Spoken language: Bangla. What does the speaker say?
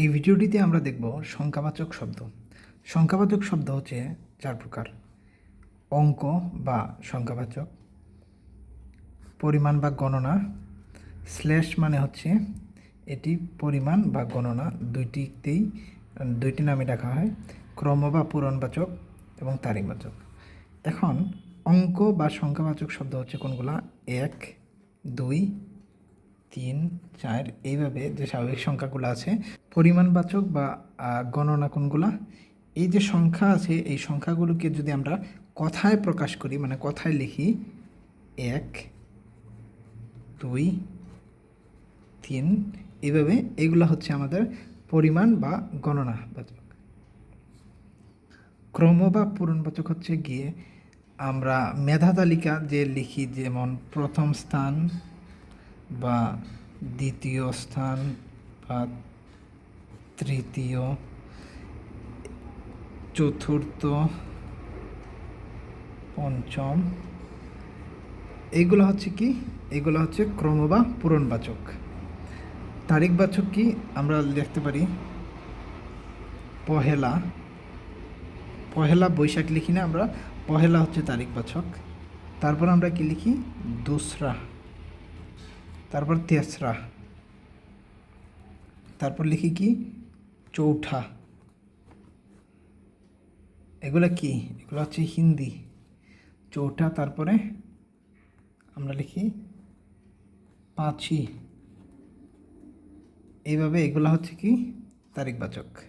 এই ভিডিওটিতে আমরা দেখব সংখ্যাবাচক শব্দ। সংখ্যাবাচক শব্দ হচ্ছে চার প্রকার। অঙ্ক বা সংখ্যাবাচক, পরিমাণ বা গণনা, স্ল্যাশ মানে হচ্ছে এটি পরিমাণ বা গণনা দুইটিতেই, দুইটি নামে রাখা হয় ক্রম বা পূরণবাচক এবং তারিখবাচক। এখন অঙ্ক বা সংখ্যাবাচক শব্দ হচ্ছে কোনগুলা? এক, দুই তিন, চার, এইভাবে যে স্বাভাবিক সংখ্যাগুলো আছে, পরিমাণবাচক বা গণনা কোনগুলা, এই যে সংখ্যা আছে, এই সংখ্যাগুলোকে যদি আমরা কথায় প্রকাশ করি মানে কথায় লিখি, এক, দুই, তিন, এইভাবে এগুলো হচ্ছে আমাদের পরিমাণ বা গণনা বাচক ক্রম বা পূরণবাচক হচ্ছে গিয়ে আমরা মেধা তালিকা যে লিখি, যেমন প্রথম স্থান বা দ্বিতীয় স্থান বা তৃতীয়, চতুর্থ, পঞ্চম এইগুলো হচ্ছে কি? এগুলো হচ্ছে ক্রম বা পূরণবাচক তারিখবাচক কি? আমরা লিখতে পারি পহেলা। পহেলা বৈশাখ লিখি না আমরা, পহেলা হচ্ছে তারিখবাচক তারপর আমরা কি লিখি? দোসরা। তারপর তেসরা। তারপর লিখি কি? চৌঠা। এগুলো কি? এগুলো হচ্ছে হিন্দি। চৌঠা, তারপরে আমরা লিখি পাঁচই। এইভাবে এগুলো হচ্ছে কি? তারিখবাচক।